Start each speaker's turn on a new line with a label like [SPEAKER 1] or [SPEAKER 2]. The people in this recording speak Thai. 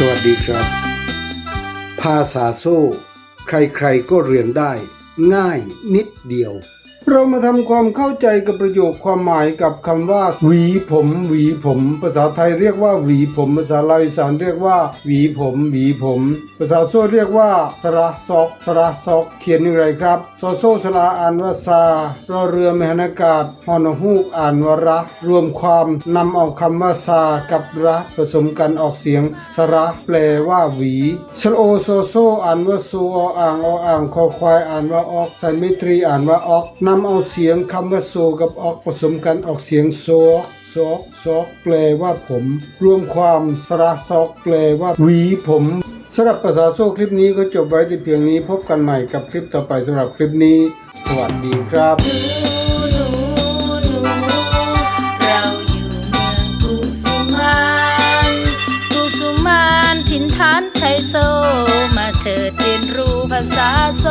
[SPEAKER 1] สวัสดีครับ ภาษาโซ่ ใครๆก็เรียนได้ ง่ายนิดเดียวเรามาทำความเข้าใจกับประโยคความหมายกับคำว่า หวีผมหวีผม ภาษาไทยเรียกว่าหวีผม ภาษาลาวอีสานเรียกว่าหวีผมหวีผม ภาษาโซ่เรียกว่าสระซอกสระซอก เขียนอย่างไรครับโซโซสระอ่านว่าซารอเรือมหานากาศฮอนฮูกอ่านว่าระรวมความนำเอาคำว่าซากับระผสมกันออกเสียงสระแปลว่าหวีสโอโซโซอ่านว่าซูออ่างออ่างคอควายอ่านว่าออกไซมิตรีอ่านว่าออกนำเอาเสียงคำว่าโซกับออกผสมกันออกเสียงโซกซอกซอกแปลว่าผม รวมความสระซอกแปลว่าหวีผมสำหรับภาษาโซ่คลิปนี้ก็จบไว้ที่เพียงนี้พบกันใหม่กับคลิปต่อไปสำหรับคลิปนี้ สวัสดีครับ
[SPEAKER 2] สุมานกุสุมานถิ่นฐานไทยโซ มาเถิดเรียนรู้ภาษาโซ